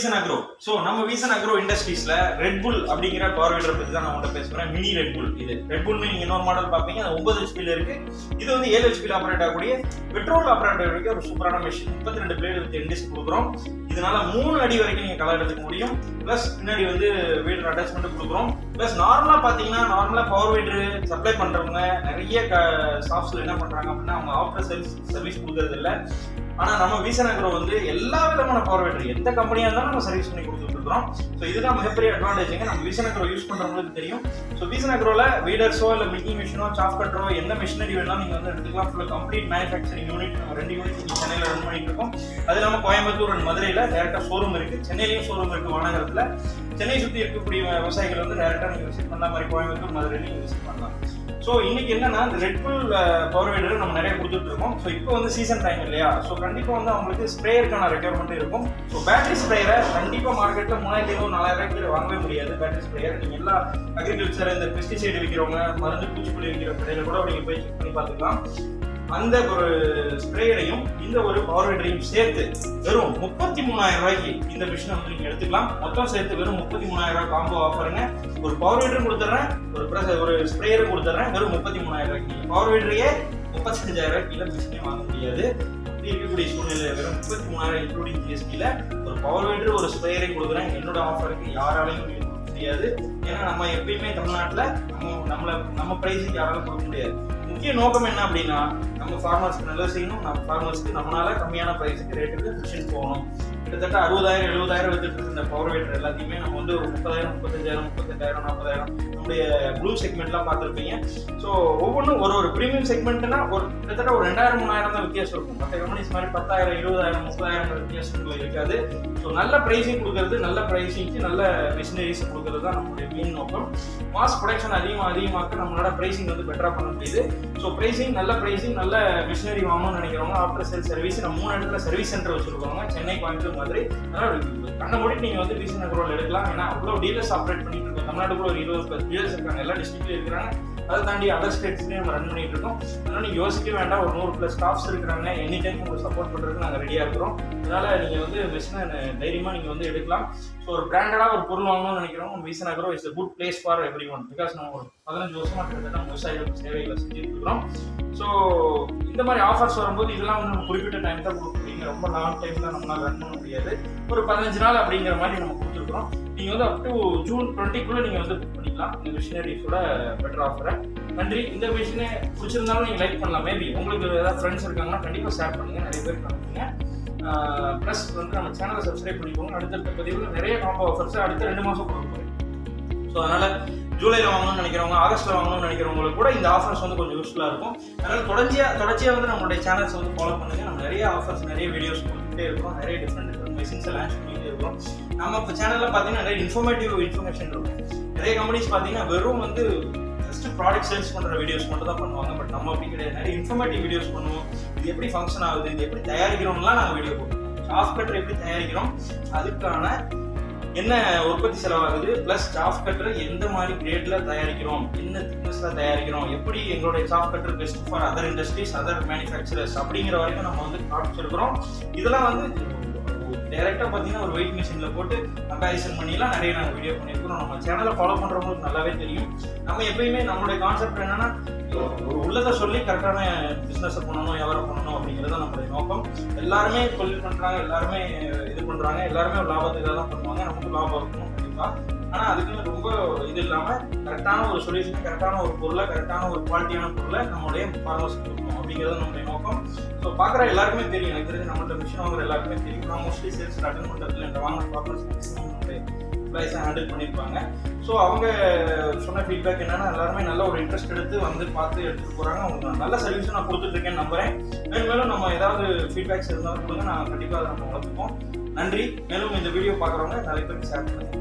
வீசன் agro so நம்ம வீசன் agro இண்டஸ்ட்ரீஸ்ல red புல் அப்படிங்கிற power வீடரை பத்தி தான் நான் உங்கள்கிட்ட பேசுறேன். மினி ரெட் புல் இது ரெட் புல் நீங்க இன்னொரு மாடல் பார்ப்பீங்க. அது ஒன்பது ஹெச்பியில் இருக்கு. இது வந்து ஏழு ஹெச்பியில் ஆப்ரேட் ஆகக்கூடிய பெட்ரோல் ஆப்ரேட் ஆகக்கூடிய ஒரு சூப்பரான மிஷின் முப்பத்தி ரெண்டு பிளேடு வித் எண்டிஸ் கொடுக்குறோம். இதனால மூணு அடி வரைக்கும் நீங்க கலர் எடுத்துக்க முடியும். ப்ளஸ் பின்னாடி வந்து வீடர் அட்டாச்மெண்ட் கொடுக்குறோம். ப்ளஸ் நார்மலா பாத்தீங்கன்னா நார்மலா பவர் வீடர் சப்ளை பண்றவங்க நிறைய ஷாப்ஸ்ல என்ன பண்றாங்க அப்படின்னா அவங்க ஆஃப்டர் சர்வீஸ் சர்வீஸ் கொடுக்கறது இல்லை ஆனா நம்ம வீசன் வந்து எல்லா விதமான பவர் எந்த கம்பெனியா இருந்தாலும் நம்ம சர்வீஸ் பண்ணி கொடுத்துட்டு இருக்கிறோம் ஸோ இதுதான் மிகப்பெரிய அட்வான்டேஜ்ங்க நம்ம வீசன் யூஸ் பண்றவங்களுக்கு தெரியும். ஸோ வீசன் வீடர்ஸோ இல்ல மில்கிங் மிஷினோ சாப் கட்டரோ எந்த மிஷினரி வேணாலும் நீங்க வந்து எடுத்துக்கலாம். ஃபுல் கம்ப்ளீட் மேனுஃபேக்சரிங் யூனிட் ரெண்டு யூனிட் நீங்க சென்னையில ரன் பண்ணிட்டு இருக்கோம். அது இல்லாமல் கோயம்புத்தூர் அண்ட் மதுரையில டேரக்டா ஷோரூம் இருக்கு. சென்னையிலயும் ஷோரூம் இருக்கு வானகரத்துல. சென்னை சுற்றி இருக்கக்கூடிய விவசாயிகள் வந்து டேரக்டா நீங்க விசிட் பண்ணலாம். மாதிரி கோயம்புத்தூர் மதுரையிலையும் விசிட் பண்ணலாம். ஸோ இன்னைக்கு என்னன்னா இந்த ரெட்புல் பவர் வீடர் நம்ம நிறைய கொடுத்துட்டு இருக்கோம் ஸோ இப்போ வந்து சீசன் டைம் இல்லையா? ஸோ கண்டிப்பாக வந்து அவங்களுக்கு ஸ்ப்ரேயருக்கான ரெக்யர்மெண்ட் இருக்கும். ஸோ பேட்டரி ஸ்ப்ரேயரை கண்டிப்பாக மார்க்கெட்டில் மூணாயிரத்தி ஐநூறு நாலாயிரம் ரூபாய்க்கு வாங்கவே முடியாது. பேட்டரி ஸ்ப்ரேயர் நீங்கள் எல்லா அக்ரிகல்ச்சர் இந்த பெஸ்டிசைடு விற்கிறவங்க மருந்து பூச்சிக்கொல்லி விற்கிற கடையில் கூட நீங்கள் போய் செக் பண்ணி பார்த்துக்கலாம். அந்த ஒரு ஸ்ப்ரேயரையும் இந்த ஒரு பவர் வீடரையும் சேர்த்து வெறும் முப்பத்தி மூணாயிரம் ரூபாய்க்கு இந்த மிஷினை வந்து நீங்க எடுத்துக்கலாம். மொத்தம் சேர்த்து வெறும் முப்பத்தி மூணாயிரம் ரூபாய் காம்போ ஆஃபருங்க ஒரு பவர் வீடரும் கொடுத்துட்றேன் ஒரு ப்ரெஸ் ஒரு ஸ்ப்ரேயரும் கொடுத்துட்றேன் வெறும் முப்பத்தி மூணாயிரம் ரூபாய்க்கு பவர் வீடரையே முப்பத்தஞ்சாயிரம் ரூபாய்க்கு இல்லை மிஷினே வாங்க முடியாது. அப்படி இருக்கக்கூடிய சூழ்நிலை வெறும் முப்பத்தி மூணாயிரம் இன்க்ளூடிங் ஜிஎஸ்டியில் ஒரு பவர் வீடர் ஒரு ஸ்ப்ரேயரை கொடுக்குறேன். என்னோட ஆஃபருக்கு யாராலையும் முடியாது. ஏன்னா நம்ம எப்பயுமே தமிழ்நாட்டில் நம்ம நம்மளை நம்ம ப்ரைஸுக்கு யாராலும் கொடுக்க முடியாது. முக்கிய நோக்கம் என்ன அப்படின்னா நம்ம ஃபார்மர்ஸ்க்கு நல்லது செய்யணும். நம்ம ஃபார்மர்ஸ்க்கு நம்மளால கம்மியான ப்ரைஸுக்கு ரேட்டுக்கு மிஷின் போகணும். கிட்டத்தட்ட அறுபதாயிரம் எழுபதாயிரம் வித்துட்டு இருந்த பவர் வீட்டர் எல்லாத்தையுமே. நம்ம வந்து ஒரு முப்பதாயிரம் முப்பத்தஞ்சாயிரம் முப்பத்தெட்டாயிரம் நாற்பதாயிரம் நம்முடைய ப்ளூ செக்மெண்ட்லாம் பார்த்துருப்பீங்க. ஸோ ஒவ்வொன்றும் ஒரு ஒரு ப்ரீமியம் செக்மெண்ட்னா ஒரு கிட்டத்தட்ட ஒரு ரெண்டாயிரம் மூணாயிரம் தான் வித்தியாசம் இருக்கும். மற்ற கம்பெனிஸ் மாதிரி பத்தாயிரம் இருபதாயிரம் முப்பதாயிரம் வித்தியாசங்கள் இருக்காது. ஸோ நல்ல ப்ரைஸிங் கொடுக்கறது நல்ல ப்ரைஸிங்க்கு நல்ல மிஷினரிஸ் கொடுக்கறது தான் நம்மளுடைய மெயின் நோக்கம். மாஸ் ப்ரொடக்ஷன் அதிகமாக அதிகமாக்க நம்மளோட ப்ரைஸிங் வந்து பெட்டராக பண்ண முடியுது. ஸோ ப்ரைஸிங் நல்ல ப்ரைஸிங் நல்ல மிஷினரி வாங்கணும்னு நினைக்கிறவங்க ஆஃப்டர் சேல் சர்வீஸ் நம்ம மூணு இடத்துல சர்வீஸ் சென்டர் வச்சுருக்கோங்க சென்னை கோயம்புத்தூர் மாதிரி. கண்ணை கண்ண மூடி நீங்கள் வந்து பிசி நகரோட எடுக்கலாம். ஏன்னா அவ்வளோ டீலர்ஸ் ஆப்ரேட் பண்ணிட்டு இருக்கோம். தமிழ்நாட்டுக்குள்ள ஒரு இருபது பிளஸ் டீலர்ஸ் இருக்காங்க. எல்லா டிஸ்ட்ரிக்ட்லையும் இருக்கிறாங்க. அதை தாண்டி அதர் ஸ்டேட்ஸ்லையும் நம்ம ரன் பண்ணிட்டு இருக்கோம். அதனால நீங்கள் யோசிக்க வேண்டாம். ஒரு நூறு ப்ளஸ் ஸ்டாஃப்ஸ் இருக்கிறாங்க. எனி டைம் உங்களுக்கு சப்போர்ட் பண்ணுறதுக்கு நாங்கள் ரெடியாக இருக்கிறோம். அதனால நீங்கள் வந்து மிஷினை தைரியமாக நீங்கள் வந்து எடுக்கலாம். ஸோ ஒரு பிராண்டடாக ஒரு பொருள் வாங்கணும்னு நினைக்கிறோம் வீசன் is is good place for everyone because நம்ம ஒரு பதினஞ்சு வருஷமா கிட்டத்தட்ட நம்ம விவசாயிகளுக்கு சேவைகளை செஞ்சுட்டு இருக்கிறோம். ஸோ இந்த மாதிரி ஆஃபர்ஸ் வரும்போது இதெல்லாம் வந்து நம்ம குறிப்பிட்ட டைம் தான் கொடுக்க முடியுங்க ரொம்ப லாங் டைம் தான் நம்மளால் ரன் பண்ண முடியாது. ஒரு பதினஞ்சு நாள் அப்படிங்கிற மாதிரி நம்ம கொடுத்துருக்குறோம் நீங்கள் வந்து அப் டு ஜூன் டுவெண்ட்டிக்குள்ளே நீங்கள் வந்து புக் பண்ணிக்கலாம். இந்த மிஷினரிஸோட பெட்டர் ஆஃபரை நன்றி. இந்த மிஷினை பிடிச்சிருந்தாலும் நீங்கள் லைக் பண்ணலாம். மேபி உங்களுக்கு ஏதாவது ஃப்ரெண்ட்ஸ் இருக்காங்கன்னா கண்டிப்பாக ஷேர் பண்ணுங்கள் நிறைய பேர் பண்ணுங்க. ப்ளஸ் வந்து நம்ம சேனலை சப்ஸ்கிரைப் பண்ணிக்கோங்க. அடுத்தடுத்த பதிவில் நிறைய காம்போ ஆஃபர்ஸ் அடுத்த ரெண்டு மாதம் கொடுக்க போகிறேன் ஸோ அதனால் ஜூலையில் வாங்கணும்னு நினைக்கிறவங்க ஆகஸ்ட்டில் வாங்கணும்னு நினைக்கிறவங்களுக்கு கூட இந்த ஆஃபர்ஸ் வந்து கொஞ்சம் யூஸ்ஃபுல்லாக இருக்கும். அதனால் தொடர்ச்சியாக தொடர்ச்சியாக வந்து நம்மளுடைய சேனல்ஸ் வந்து ஃபாலோ பண்ணுங்கள் நம்ம நிறைய ஆஃபர்ஸ் நிறைய வீடியோஸ் கொடுத்துட்டே இருக்கோம். நிறைய டிஃப்ரெண்ட் மெஷின்ஸை லான்ச் பண்ணிட்டே இருக்கோம். நம்ம இப்போ சேனலில் பார்த்தீங்கன்னா நிறைய இன்ஃபர்மேட்டிவ் இன்ஃபர்மேஷன் இருக்கும் நிறைய கம்பெனிஸ் பார்த்தீங்கன்னா வெறும் வந்து ஜஸ்ட் ப்ராடக்ட் சேல்ஸ் பண்ணுற வீடியோஸ் மட்டும் தான் பண்ணுவாங்க. பட் நம்ம அப்படி கிடையாது. நிறைய இன்ஃபர்மேட்டிவ் வீடியோஸ் பண்ணுவோம். இது எப்படி ஃபங்க்ஷன் ஆகுது? இது எப்படி தயாரிக்கிறோம்லாம் நாங்கள் வீடியோ போடுவோம். சாஃப்ட்வேர் எப்படி தயாரிக்கிறோம்? அதுக்கான என்ன உற்பத்தி செலவாகுது? பிளஸ் சாஃப்ட் கட்டரை எந்த மாதிரி கிரேட்ல தயாரிக்கிறோம்? என்ன திக்னஸ்ல தயாரிக்கிறோம்? எப்படி எங்களுடைய soft cutter best for other industries other manufacturers அப்படிங்கிற வரைக்கும் நம்ம வந்து காமிச்சிருக்கிறோம். இதெல்லாம் வந்து டைரக்டா பார்த்தீங்கன்னா ஒரு வெயிட் மிஷின்ல போட்டு கம்பேரிசன் பண்ணிலாம் நிறைய நாங்கள் வீடியோ பண்ணியிருக்கிறோம் நம்ம சேனலை ஃபாலோ பண்றவங்களுக்கு நல்லாவே தெரியும். நம்ம எப்பயுமே நம்மளுடைய கான்செப்ட் என்னன்னா ஒரு உள்ளதை சொல்லி கரெக்டான பிஸ்னஸை பண்ணணும் வியாபாரம் பண்ணணும் அப்படிங்கிறது தான் நம்மளுடைய நோக்கம். எல்லாருமே தொழில் பண்றாங்க எல்லாருமே இது பண்றாங்க எல்லாருமே ஒரு லாபத்துக்காக தான் பண்ணுவாங்க. நமக்கு லாபம் இருக்கணும் ஆனால் அதுக்குன்னு ரொம்ப இது இல்லாமல் கரெக்டான ஒரு சொல்யூஷன் கரெக்டான ஒரு பொருளை கரெக்டான ஒரு குவாலிட்டியான பொருளை நம்மளுடைய ஃபார்மர்ஸ் கொடுக்கணும் அப்படிங்கிறது நம்மளுடைய நோக்கம். ஸோ பார்க்குற எல்லாருக்குமே தெரியும். எனக்கு தெரிஞ்சு நம்மள்ட்ட மிஷின் வாங்குற எல்லாருக்குமே தெரியும். நான் மோஸ்ட்லி சேல்ஸ் அட்டன் பண்ணுறதுல இந்த வாங்கின ப்ராப்ளம்ஸ் நம்மளுடைய எம்ப்ளாயிஸை ஹேண்டில் பண்ணியிருப்பாங்க. ஸோ அவங்க சொன்ன ஃபீட்பேக் என்னன்னா எல்லாருமே நல்ல ஒரு இன்ட்ரெஸ்ட் எடுத்து வந்து பார்த்து எடுத்துகிட்டு போகிறாங்க அவங்க நல்ல சர்வீஸும் நான் கொடுத்துட்ருக்கேன்னு நம்புறேன். மேலும் மேலும் நம்ம ஏதாவது ஃபீட்பேக்ஸ் இருந்தாலும் கொடுங்க நான் கண்டிப்பாக அதை நம்ம வளர்த்துப்போம். நன்றி. மேலும் இந்த வீடியோ பார்க்குறவங்க நிறைய பேருக்கு ஷேர் பண்ணுங்க.